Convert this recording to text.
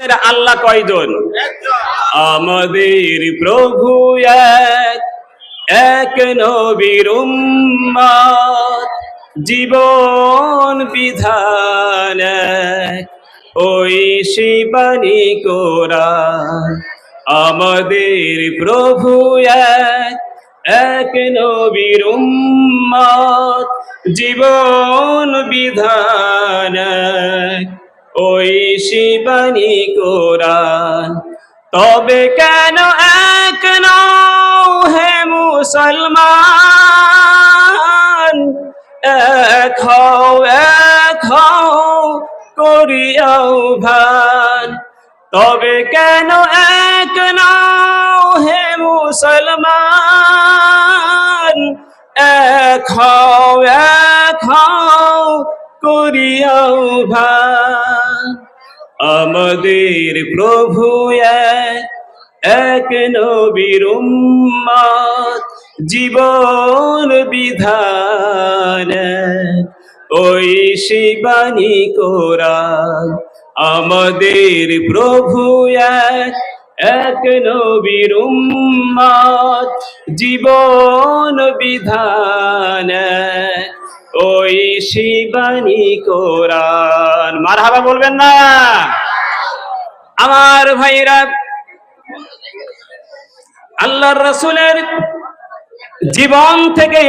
আল্লাহ কয়জন? আমাদের প্রভু এক এক নবীর জীবন বিধান ওই শিবানী কোরআন, আমাদের প্রভু এক এক নবীর জীবন বিধান ওই শিবানী কোরআন। তবে কেন এক হে মুসলমান? এক হও এক হও, করিয়াও ভান। তবে কেন এক হে মুসলমান? এক হও এক হও, করিয়াও ভান। আমাদের প্রভু এক নবীর জীবন বিধান ওই শিবানী কোরআন আমাদের প্রভু এক এক নবীর জীবন বিধান ওই শিবানী কোরআন মারহাবা বলবেন না। আমার ভাইরা আল্লাহর রসুলের জীবন থেকে